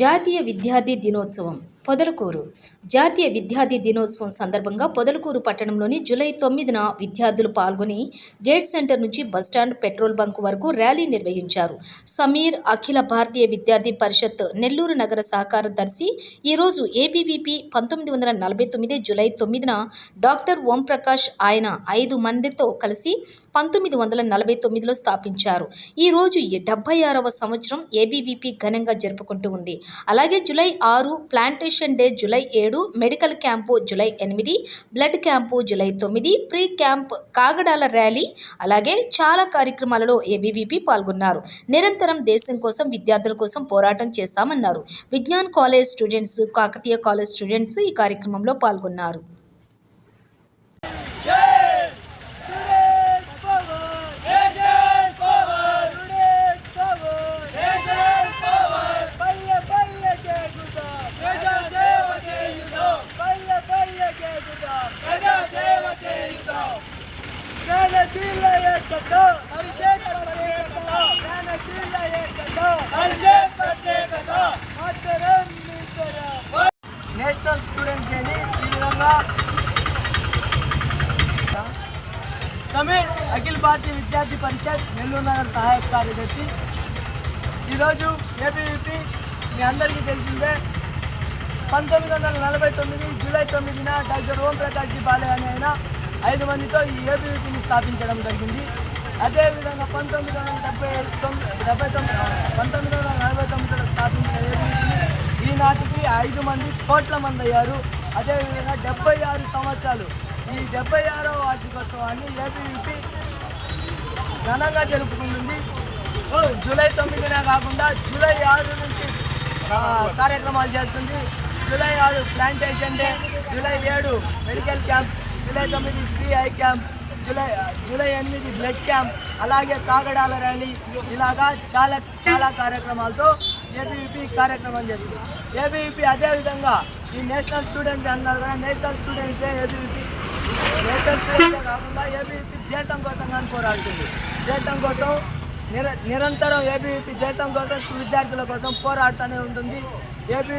జాతీయ విద్యార్థి దినోత్సవం. పొదలకూరు. జాతీయ విద్యార్థి దినోత్సవం సందర్భంగా పొదలకూరు పట్టణంలోని జూలై తొమ్మిదిన విద్యార్థులు పాల్గొని గేట్ సెంటర్ నుంచి బస్టాండ్ పెట్రోల్ బంక్ వరకు ర్యాలీ నిర్వహించారు. సమీర్ అఖిల భారతీయ విద్యార్థి పరిషత్ నెల్లూరు నగర సహకార దర్శి ఈరోజు ఏబీవీపీ పంతొమ్మిది వందల నలభై తొమ్మిది జూలై తొమ్మిదిన డాక్టర్ ఓంప్రకాష్ ఆయన ఐదు మందితో కలిసి పంతొమ్మిది వందల నలభై తొమ్మిదిలో స్థాపించారు. ఈరోజు డెబ్బై ఆరవ సంవత్సరం ఏబీవీపీ ఘనంగా జరుపుకుంటూ ఉంది. అలాగే జూలై ఆరు ప్లాంటేషన్ డే జూలై ఏడు మెడికల్ క్యాంపు జూలై ఎనిమిది బ్లడ్ క్యాంపు జూలై తొమ్మిది ప్రీ క్యాంప్ కాగడాల ర్యాలీ అలాగే చాలా కార్యక్రమాలలో ఏబీవీపీ పాల్గొన్నారు. నిరంతరం దేశం కోసం విద్యార్థుల కోసం పోరాటం చేస్తామన్నారు. Vignan college students Kakatiya college students ఈ కార్యక్రమంలో పాల్గొన్నారు. ప్రత్యేకత జ్ఞానశీల ప్రత్యేకత నేషనల్ స్టూడెంట్ డేని ఈ విధంగా. సమీర్ అఖిల భారతీయ విద్యార్థి పరిషత్ నెల్లూరు నగర్ సహాయక కార్యదర్శి. ఈరోజు ఏబీవీపీ మీ అందరికీ తెలిసిందే. పంతొమ్మిది వందల నలభై తొమ్మిది జూలై తొమ్మిదిన డాక్టర్ ఓం ప్రకాష్ జీ బాలే అని ఆయన ఐదు మందితో ఈ ఏబీవీపీని స్థాపించడం జరిగింది. అదేవిధంగా పంతొమ్మిది వందల డెబ్బై తొమ్మిది డెబ్బై తొమ్మిది పంతొమ్మిది వందల నలభై తొమ్మిదిలో స్థాపించిన ఏబీవీపీని ఈనాటికి ఐదు మంది కోట్ల మంది అయ్యారు. అదేవిధంగా డెబ్బై ఆరు సంవత్సరాలు ఈ డెబ్బై ఆరవ వార్షికోత్సవాన్ని ఏబీవీపీ ఘనంగా జరుపుకుంటుంది. జూలై తొమ్మిదినే కాకుండా జూలై ఆరు నుంచి కార్యక్రమాలు చేస్తుంది. జూలై ఆరు ప్లాంటేషన్ డే జూలై ఏడు మెడికల్ క్యాంప్ జూలై తొమ్మిది free eye camp July July ఎనిమిది బ్లడ్ క్యాంప్ అలాగే కాగడాల ర్యాలీ. ఇలాగా చాలా చాలా కార్యక్రమాలతో ఏబీవీపీ కార్యక్రమం చేసింది. ఏబీవీపీ అదేవిధంగా ఈ నేషనల్ స్టూడెంట్ అన్నారు కదా national students day ABVP national students కాకుండా ఏబీవీపీ దేశం కోసం కానీ పోరాడుతుంది. దేశం కోసం నిర నిరంతరం ఏబీవీపీ దేశం కోసం విద్యార్థుల కోసం పోరాడుతూనే ఉంటుంది. ఏబీ